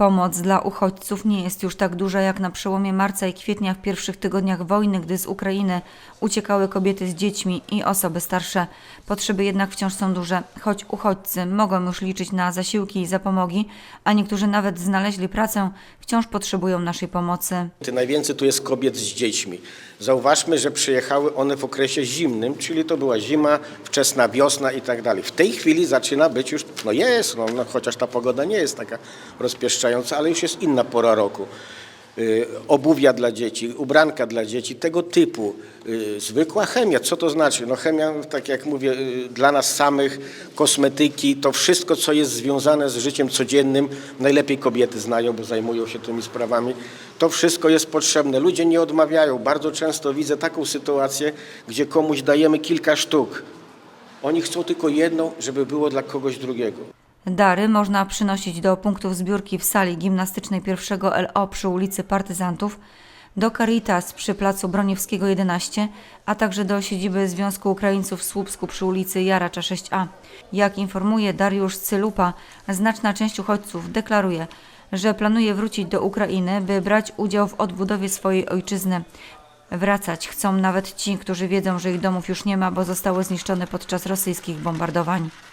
Pomoc dla uchodźców nie jest już tak duża jak na przełomie marca i kwietnia w pierwszych tygodniach wojny, gdy z Ukrainy uciekały kobiety z dziećmi i osoby starsze. Potrzeby jednak wciąż są duże, choć uchodźcy mogą już liczyć na zasiłki i zapomogi, a niektórzy nawet znaleźli pracę, wciąż potrzebują naszej pomocy. Najwięcej tu jest kobiet z dziećmi. Zauważmy, że przyjechały one w okresie zimnym, czyli to była zima, wczesna wiosna i tak dalej. W tej chwili zaczyna być już, no jest, no, no, chociaż ta pogoda nie jest taka rozpieszczająca, ale już jest inna pora roku. Y, obuwia dla dzieci, ubranka dla dzieci, tego typu. Y, zwykła chemia, co to znaczy? No chemia, tak jak mówię, y, dla nas samych, kosmetyki, to wszystko, co jest związane z życiem codziennym, najlepiej kobiety znają, bo zajmują się tymi sprawami. To wszystko jest potrzebne. Ludzie nie odmawiają. Bardzo często widzę taką sytuację, gdzie komuś dajemy kilka sztuk. Oni chcą tylko jedną, żeby było dla kogoś drugiego. Dary można przynosić do punktów zbiórki w sali gimnastycznej pierwszego LO przy ulicy Partyzantów, do Caritas przy placu Broniewskiego 11, a także do siedziby Związku Ukraińców w Słupsku przy ulicy Jaracza 6A. Jak informuje Dariusz Cylupa, znaczna część uchodźców deklaruje, że planuje wrócić do Ukrainy, by brać udział w odbudowie swojej ojczyzny. Wracać chcą nawet ci, którzy wiedzą, że ich domów już nie ma, bo zostały zniszczone podczas rosyjskich bombardowań.